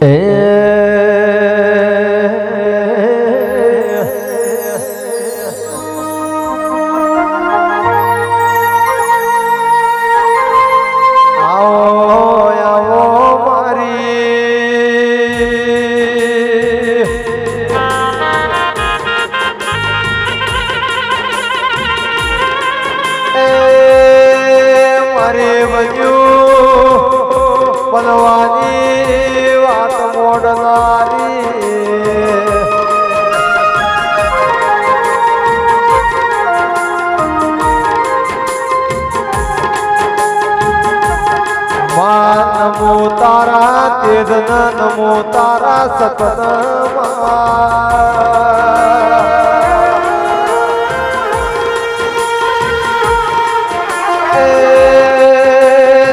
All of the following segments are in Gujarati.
哎、તારા તેજ નમો તારા સતન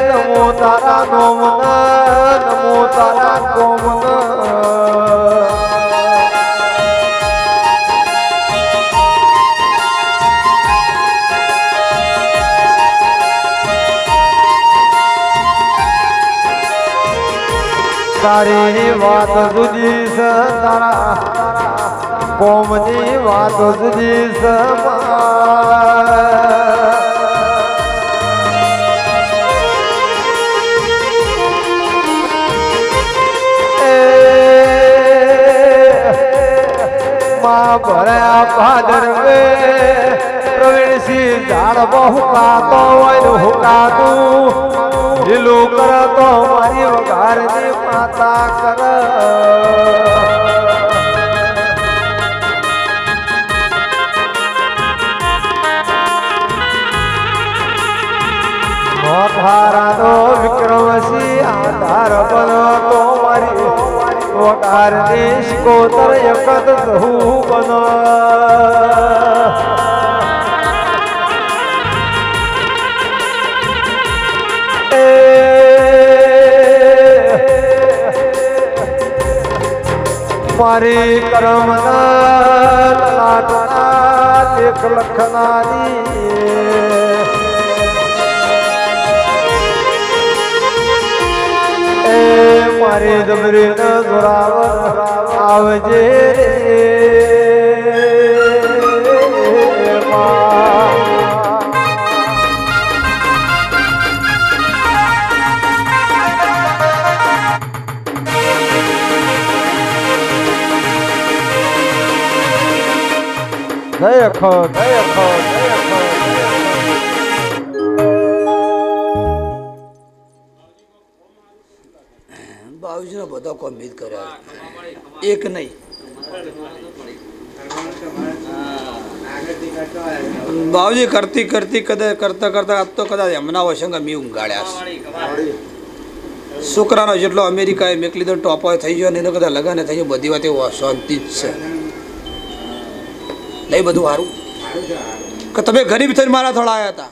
નમો તારા નમો તારી વાત જુદી છે તારા. કોમની વાત જુદી સ ભર્યા ભાદરવે પ્રવીણસિંહ ઝાડ બહુ કાતો ને કર તો મારી મારી વઘારની માતા કર. મોથારાનો વિક્રમસી આધાર બનતો મારી વઘાર દેશ કોતર એકત હું બન. મારી કરમ એક લખનારી. મારી દબરી ન જોરાવર. જય ખો જય ખો જય ખો બાવીસનો બધો કોમિત કર્યા એક નહીં. બાવજી કરતી કરતી કદાચ કરતા કરતા આજ તો કદાચ એમના વસંગ અમે ઊંઘાડ્યા છે. છોકરાનો જેટલો અમેરિકાએ મેક લીધો ટોપો થઈ ગયો ને એનો કદાચ લગન થઈ ગયો, બધી વાતે શાંતિ જ છે. નહીં બધું સારું કે તમે ગરીબ થઈને મારા થોડા આવ્યા હતા.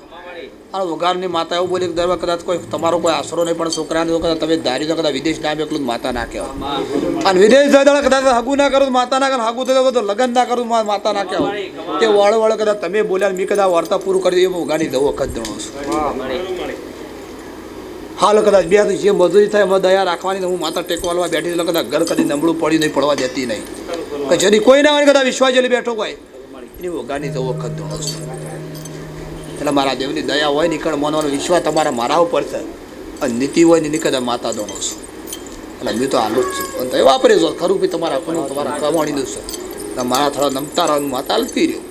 અને વઘારની માતા એવું બોલી કે દર કદાચ કોઈ તમારો કોઈ આશરો નહીં, પણ છોકરાને કદાચ તમે ધારી તો કદાચ વિદેશ ના એકલું માતા ના કહેવાય. અને વિદેશ જતા કદાચ હગું ના કરું માતા ના કરે, હગું થયું તો લગ્ન ના કરું માતા ના કહેવાય. તે વાળો વાળો કદાચ તમે બોલ્યા મેં કદાચ વાર્તા પૂરું કરી દઉં વઘાની દઉં વખત જણો છું. હાલ, કદાચ બે જે મજૂરી થાય એમાં દયા રાખવાની હું માતા ટેકવાલવા બેઠી કદાચ ઘર કદી નબળું પડી નહીં, પડવા દેતી નહીં. કે જરી કોઈ ના હોય કદાચ વિશ્વાસ જેલી બેઠો હોય એની ગાની દઉં વખત દણો છું એટલે મારા દેવની દયા હોય નીકળ મનવાનો વિશ્વાસ તમારા મારા ઉપર છે. અને નીતિ હોય ને નીકળે માતા દોનો છું. એટલે મેં તો હાલું જ છું. અને તો વાપરે છો ખરું બી તમારા પણ તમારા કમાણી છું. એટલે મારા થોડા નમતા રહો માતા હલતી રહ્યો.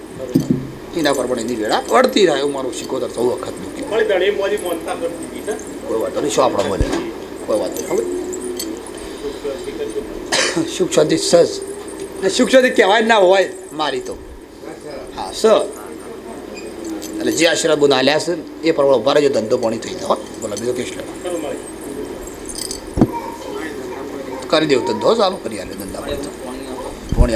એના પર પણ એની વેળા રહે એવું મારું શીખોતર સૌ વખત કોઈ વાંધો નહીં શું આપણે બોલે કોઈ વાંધો નહીં હવે સુખ શાંતિ સજ સુખ શાંતિ કહેવાય ના હોય મારી તો. સર એટલે જે આશીર્વાદ બોને આલ્યા છે, એ પ્રમાણે ઊભા રહેજો, ધંધો પાણી થઈ જાય બોલો, બીજો કેસ લે. કરી દેવું, ધંધો ચાલુ કરી આલે ધંધા પાણી